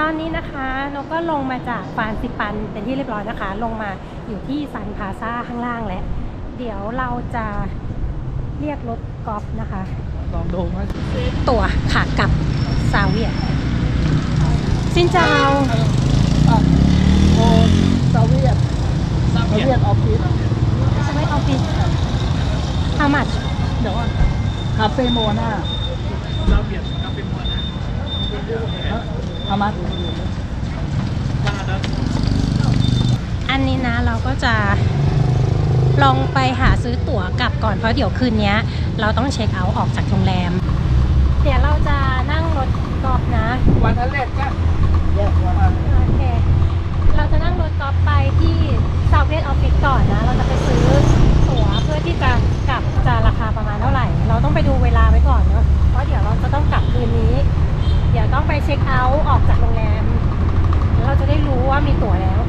ตอนนี้นะคะนกก็ลงมาจากฟานซิปันเป็นที่เรียบร้อยนะคะ ลงมาอยู่ที่ซันพาซาข้างล่างแล้ว เดี๋ยวเราจะเรียกรถกอล์ฟนะคะ ลองดูว่าตั๋วขากลับซาเวียตสินเจ้าอะโอซาเวียตซาเวียตออฟฟิศสมัยออฟฟิศ how much เดี๋ยวก่อนคาเฟ่โมนาเราเปลี่ยนกาเป็นมวลนะ อามัดลาดัสอันนี้นะเราก็จะลองไปหาซื้อตั๋วกลับก่อนเพราะเดี๋ยวคืนนี้เราต้องเช็คเอาท์ออกจากโรงแรม เดี๋ยวเราจะนั่งรถกอล์ฟนะวันนั้นแรกก็แยกวันนั้นโอเค เราจะนั่ง เดี๋ยวต้องไปเช็คเอาท์ออกจากโรงแรมแล้วเราจะได้รู้ว่ามีตั๋วแล้ว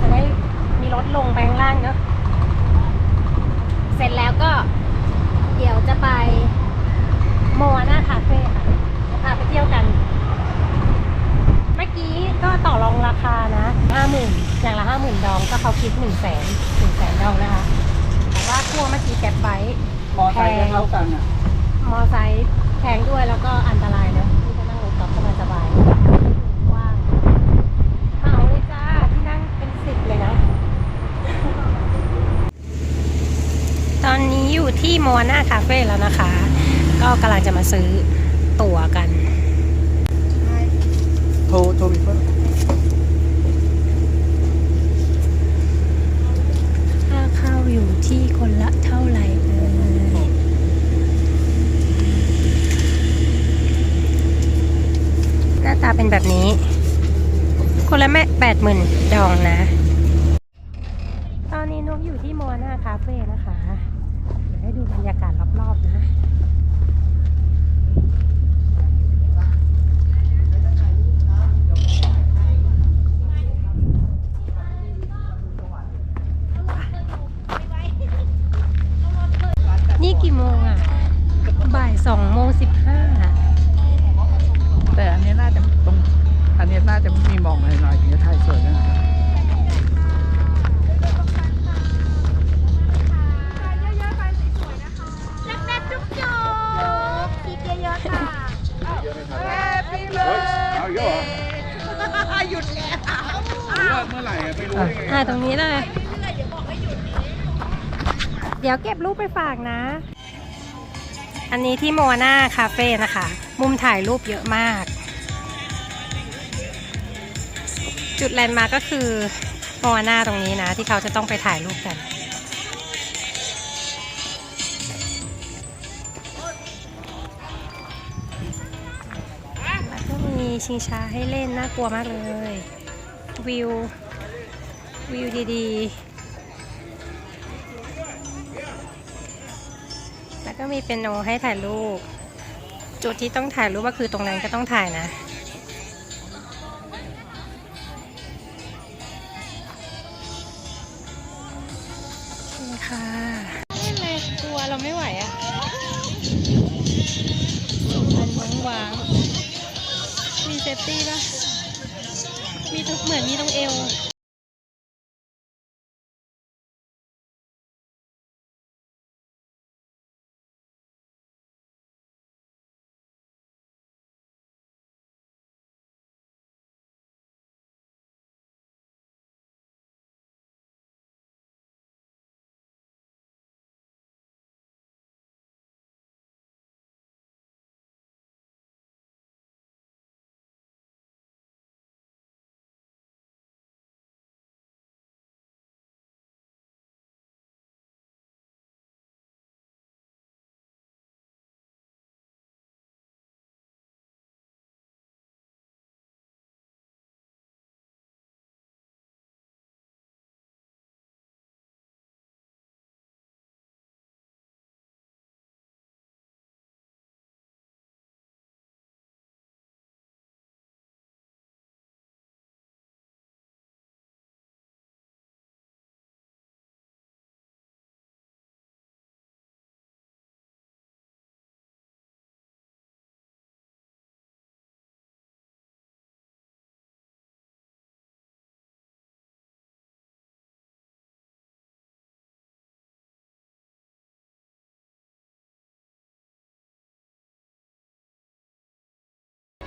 จะได้มีรถลงไปข้างล่างเนาะเสร็จแล้วก็ เดี๋ยวจะไปโมอาน่าคาเฟ่ค่ะพาไปเที่ยวกัน เมื่อกี้ก็ต่อรองราคานะห้าหมื่นอย่างละห้าหมื่นดองก็เขาคิดหนึ่งแสนหนึ่งแสนดองนะคะ แต่ว่าทั่วเมื่อกี้แก๊ปไบค์มอไซค์ก็เท่ากันอะ มอไซค์แพงด้วยแล้วก็อันตรายเนอะที่จะนั่งรถกอล์ฟสบายๆกว้างเหมาเลยจ้า ที่นั่งเป็นสิบเลยนะ ต อนนี้อยู่ที่โมนาคาเฟ่แล้วนะคะ ก็กำลังจะมาซื้อตั๋วกันโทรโทรมีเพิ่มค่าเข้าอยู่ที่คนละเท่าไหร่เอ่ยหน้าตาเป็นแบบนี้ คนละแม่แปดหมื่นดองนะ ตอนนี้นกอยู่ที่โมนาคาเฟ่นะคะเดี๋ยวให้ดู บรรยากาศรอบๆนะนี่กี่โมงอะ บ่ายสองโมงสิบห้าแต่อันนี้น่าจะตรง อันนี้น่าจะมีหมองหน่อยๆถึงจะถ่ายสวยนะ เมื่อไหร่อะไม่รู้อะถ่าตรงนี้เลย เดี๋ยวเก็บรูปไปฝากนะ อันนี้ที่โมนาคาเฟ่นะคะ มุมถ่ายรูปเยอะมาก จุดแลนด์มาร์กก็คือโมนาตรงนี้นะ ที่เขาจะต้องไปถ่ายรูปกัน แล้วก็มีชิงช้าให้เล่นน่ากลัวมากเลย วิว วิวดีๆ แล้วก็มีเป็นโนให้ถ่ายรูป จุดที่ต้องถ่ายรูปก็คือตรงนั้นก็ต้องถ่ายนะเคค่ะไม่เลยกลัวเราไม่ไหวอะ่ะมันวางวางมีเซฟตี้ปะ มีตรงเหมือนมีตรงเอว